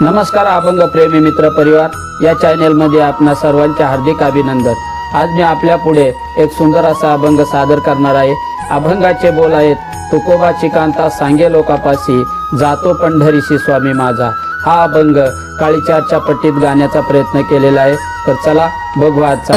नमस्कार अभंग प्रेमी मित्र परिवार. या चॅनेल मध्ये आपणा सर्वांचे हार्दिक अभिनंदन. आज मी आपल्या पुढे एक सुंदर असा अभंग सादर करणार आहे. अभंगाचे बोल आहेत तुकोबाची कांता सांगे लोकापाशी जातो पंढरीशी स्वामी माझा. हा अभंग काळीचारच्या पट्टीत गाण्याचा प्रयत्न केलेला आहे. तर चला बघू आजचा.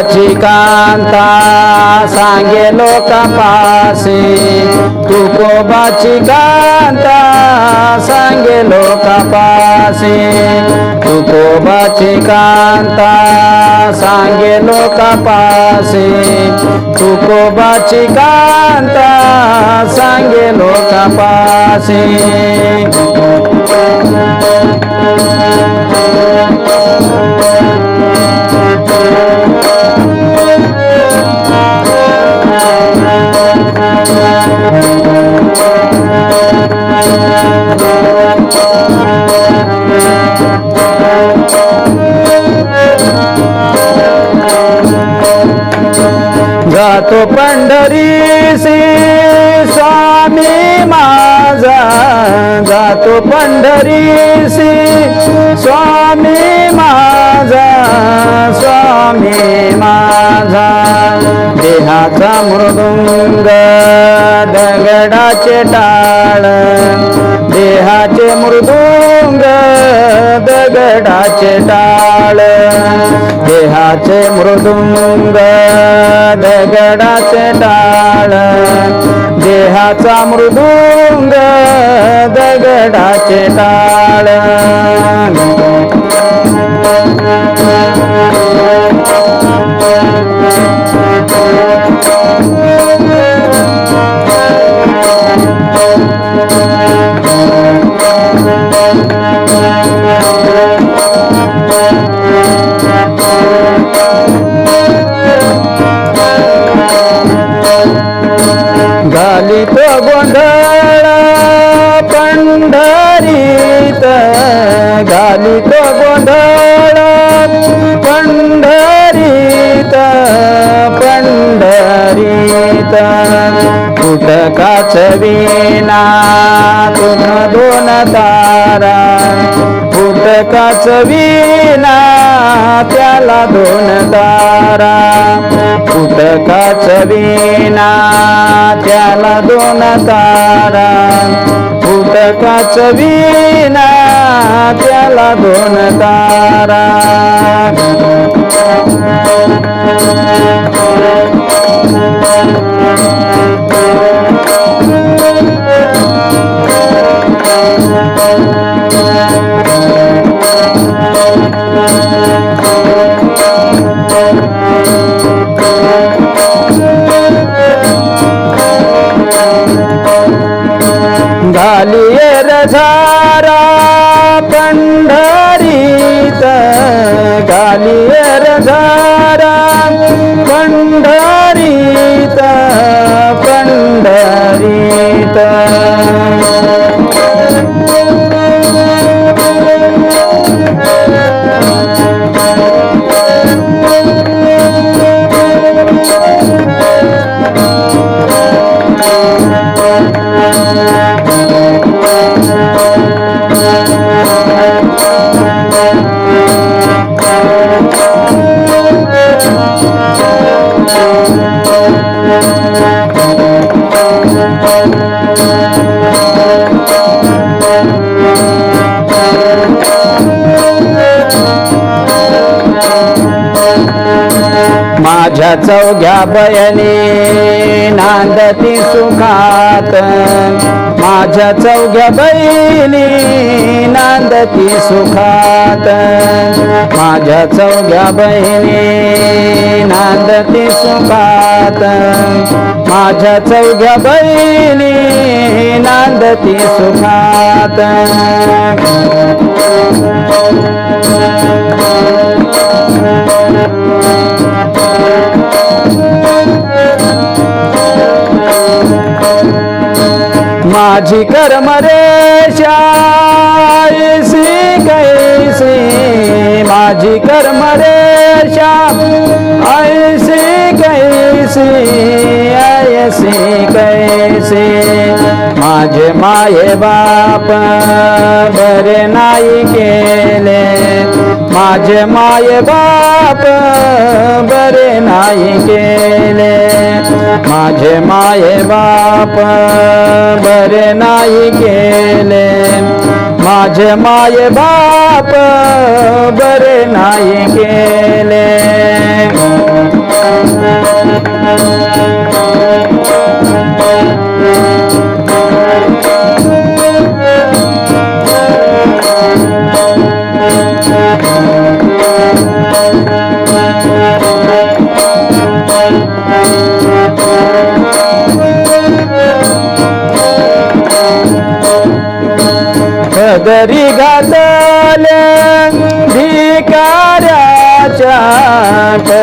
तुकोबाची कांता सांगे लोकापाशी. तुकोबाची कांता सांगे लोकापाशी. तुकोबाची कांता सांगे लोकापाशी. तुकोबाची कांता सांगे लोकापाशी. जातो पंढरीसी स्वामी माझा. जातो पंढरीसी स्वामी माझा. स्वामी माझा. देहाचा मृदुंग दगडाचे टाळ. देहाचे मृदुंग दगडाचे टाळ. देहाचे मृदुंग दगडाचे टाळ देहाचा मृदुंग दगडाचे टाळ तो गोंधळ पंढरीत घाली तो गोंधळ पंढरीत पंढरीत. कुठ काचवीना तुम दोन तारा एकाच विना त्याला दोन तारा उदकाच विना त्याला दोन तारा उदकाच विना त्याला दोन तारा you. বানিয়ে माझ्या चौघ्या बयनी नांदती सुखात. माझ्या चौघ्या बहिणी नांदती सुखात. माझ्या चौघ्या बहिणी नांदती सुखात. माझ्या चौघ्या बहिणी नांदती सुखात. माझी कर्म रेषा ऐसी कैसी माझी कर्म रेषा ऐसी कैसी ऐसी कैसी। माझे माये बाप बरे नाही केले माझे माये बाप बरे नाही केले. माझे माय बाप बरे नाही केले. माझे माये बाप बरे नाही केले.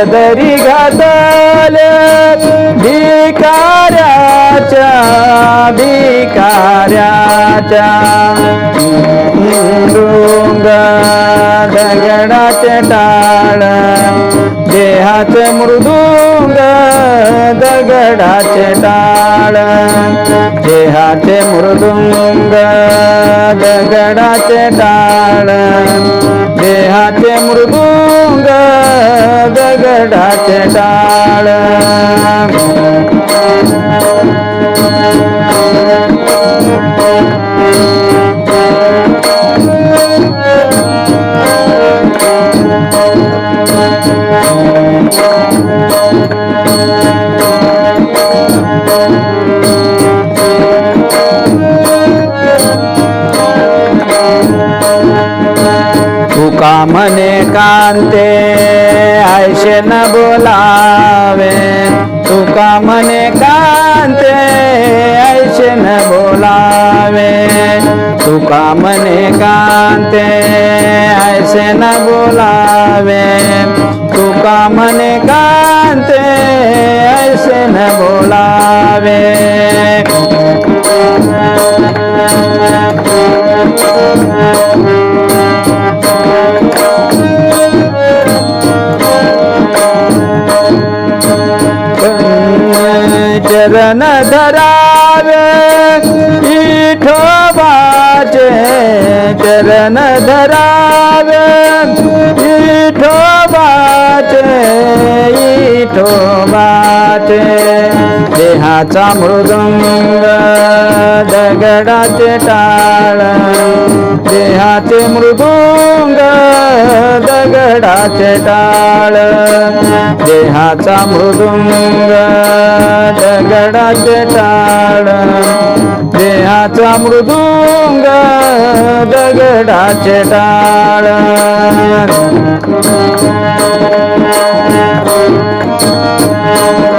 दरी घातल्यात भिकाऱ्याच्या भिकाऱ्याच्या. डोंग दगडाचे टाळ देहाचे मृदुंग दगडाचे टाळ. देहाचे मृदुंग दगडाचे टाळ देहाचे मृदु दगडाचे टाळ तुका कांते? ऐशे न बोलावे. तुका मने कांते ऐशे न बोलावे. तुका मने कांते ऐसे न बोलावे. तुका मने कांते ऐसे न बोलावे. चरण धरावे विठोबाचे चरण धरावे विठोबाचे विठोबाचे देहाचा मृदंग दगडाचे टाळ. देहाचे मृदुंग दगडाचे टाळ. देहाचा मृदुंग दगडाचे टाळ. देहाचा मृदुंग दगडाचे टाळ. घाली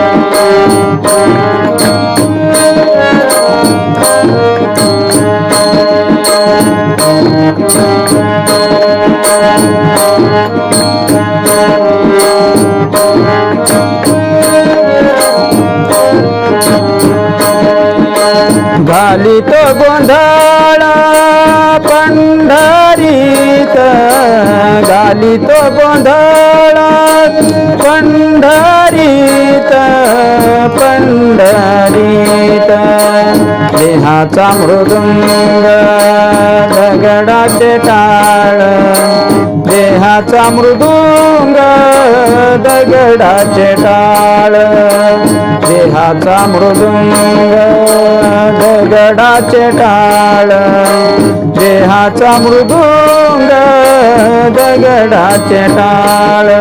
तो गोंधळ पंढरीत घाली तो गोंधळ पंढरीत देहाचा मृदुंग दगडाचे टाळ देहाचा मृदुंग दगडाचे टाळ देहाचा मृदुंग दगडाचे टाळ देहाचा मृदुंग दगडाचे टाळ